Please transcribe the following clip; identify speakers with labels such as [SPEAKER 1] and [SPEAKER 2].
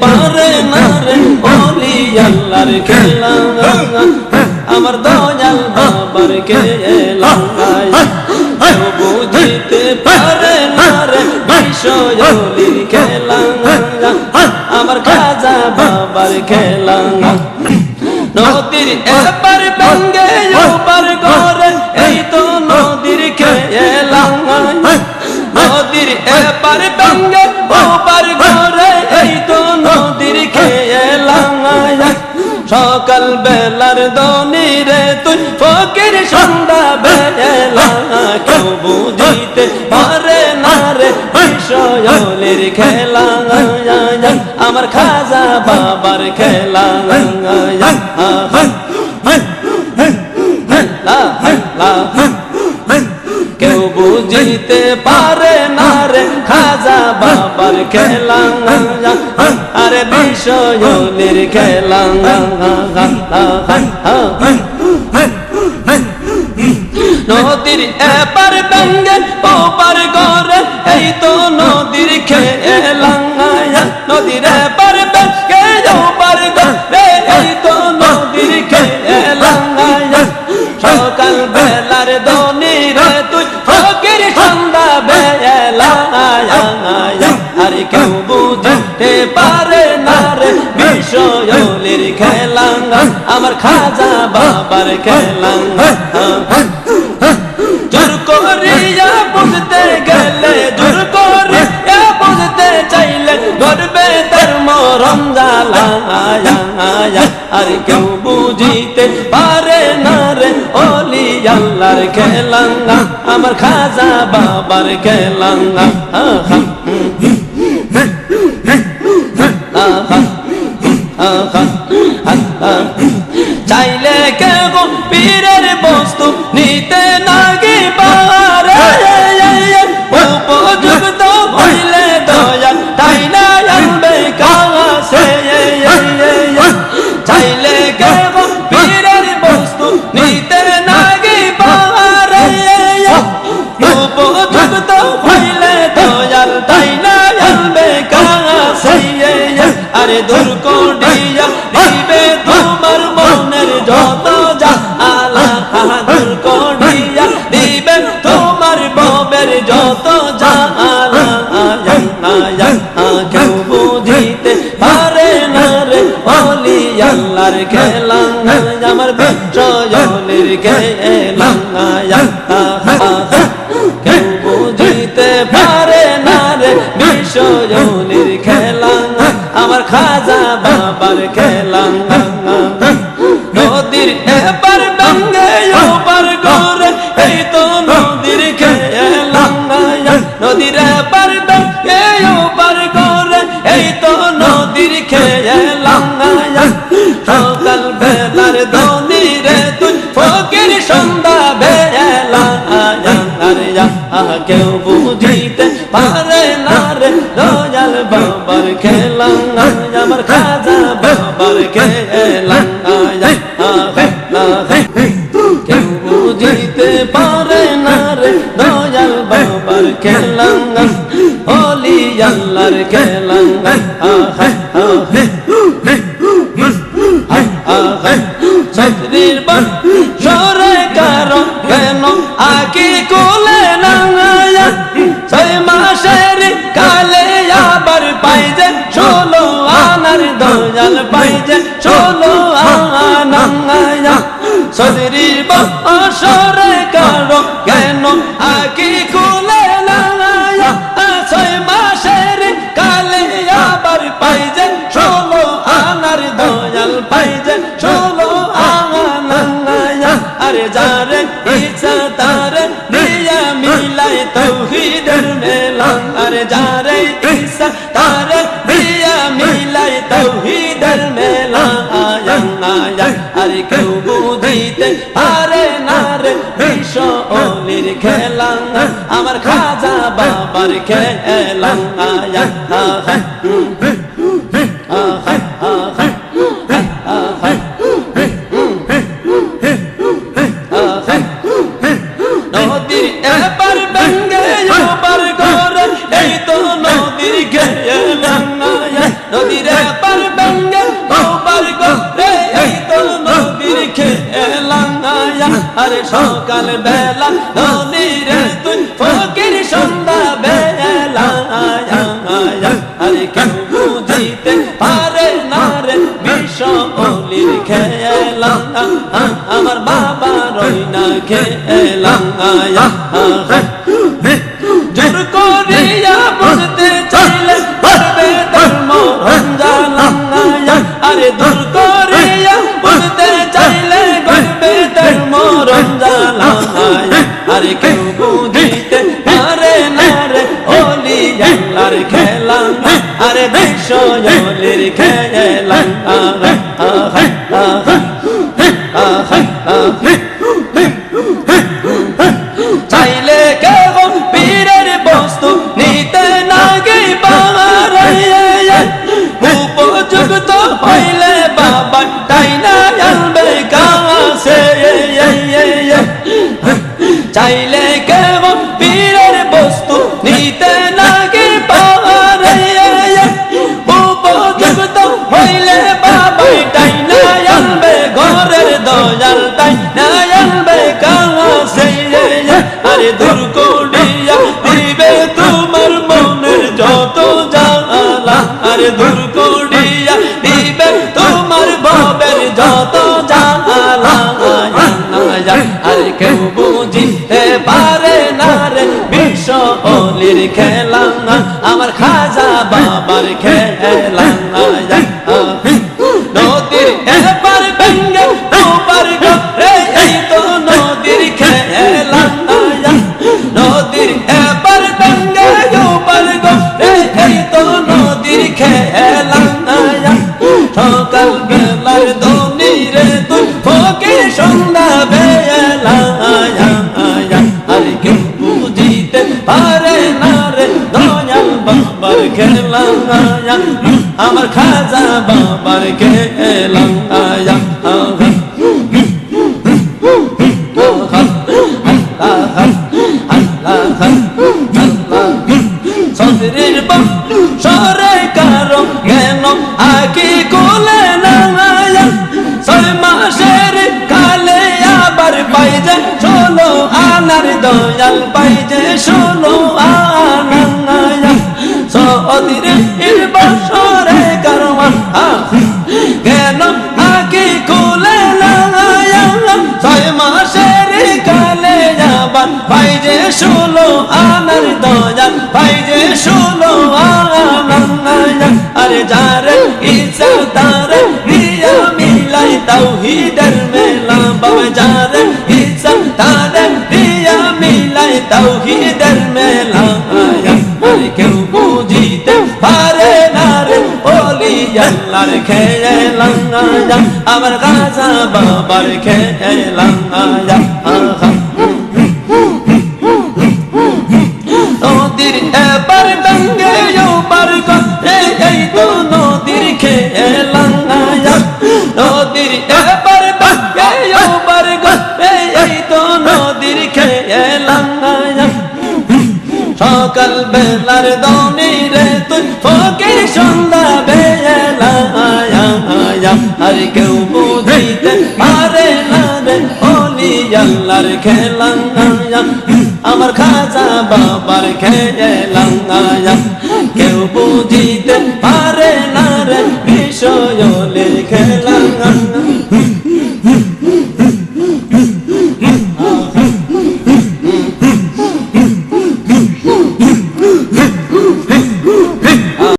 [SPEAKER 1] পারে না রে ওলি আল্লাহর খেলা আমার দয়াল বাবার কেউ বুঝিতে পারে না রে বিষয়লির খেলা আমার খাজা বাবার খেলা নদীর এপার বঙ্গে সকাল বেলার দনি রে তুই ফকির সন্ধ্যা বেলা কেউ বুঝিতে পারে না রে বিষয়লের খেলা। আমার খাজা বাবার খেলা। কেউ বুঝিতে পারে না রে খাজা বাবার খেলা। আরে বিষয়ের খেলা। নদীর এপার ব্যঙ্গে ওপার করে এই তো নদীর খেলা। নদীর এপার খেলা আমার খাজা বাবার খেলা জোর করিয়া বুঝতে গেলে, জোর করিয়া বুঝতে চাইলে গর্বে তার মরম আর কেউ বুঝিতে পারে না রে ওলি আল্লাহর খেলাঙ্গা আমার খাজা বাবার খেলাঙ্গা চাইলে কেউ পীরের বস্তু নিতে নাগে পারে উপযুক্ত হইলে দয়াল তাই না আনবে কাছে চাইলে কেউ পীরের বস্তু নিতে নাগে পারে উপযুক্ত হইলে দয়াল তাই না আনবে কাছে আরে দূর করিয়া বিশ্বজনের কেউ বুঝিতে পারে না রে আমার খাজা বাবার খেলা নদীর এপার বঙ্গে এই তো নদীর খেলা নদীর এপার কেউ বুঝিতে পারে না রে। দয়াল বাবার খেলা আমার খাজা বাবার খেলা কেউ বুঝিতে পারে না রে। দয়াল বাবার খেলা অলি আল্লাহর খেলা চাকরির সদরির সরে কারও কেন? আকি কোলে না ছয় মাসের কালে আবার পাইছে ষোলো আনার দয়াল পাইছে ষোলো আনা আরে যারে বুঝিতে আরে নারে রে বিশ্ব অলির খেলা। আমার খাজা বাবার খেলা। আয়া। সকাল বেলা হ্যাঁ। বিশ্বজলির খেলা আহা আহা আরে দূর করিয়া দিবে তোমার মনের যত জালা আরে দূর করিয়া দিবে তোমার ভাবের যত জালা আরে কেউ বুঝিতে পারে না রে বিশ্ব অলির খেলা। আমার খাজা খেলা আমার খাজা বাবার খেলা সদরের সরে কারও কেন আগে কোলে না ছয় মাসের কালে আবার পাই যে ষোলো আনার দয়াল পাই যে ষোলো না ছয় মাসের কালে আবার পাই যে ষোলো আনার দয়াল পাই যে আনায়া আরে যারে ইচ্ছা তারে রিয়া মিলাই তাওহিদের মেলা, বাবা যারে ইচ্ছা তারে রিয়া মিলাই তাওহিদের মেলা। আল্লাহর খেলা আমার গাজা বাবার খেলা নদীর এবার গঙ্গে ওপার করে এই তো নদীর খেলা নদীর এবার গঙ্গে ওপার করে এই তো নদীর খেলা সকাল বেলার দনি রে তুই ফকির সন্ধ্যা বেলা আর কেউ বুঝিতে পারে আল্লাহর খেলা আমার খাজা বাবার খেলা কেউ বুঝিতে পারে না রে, বিষয়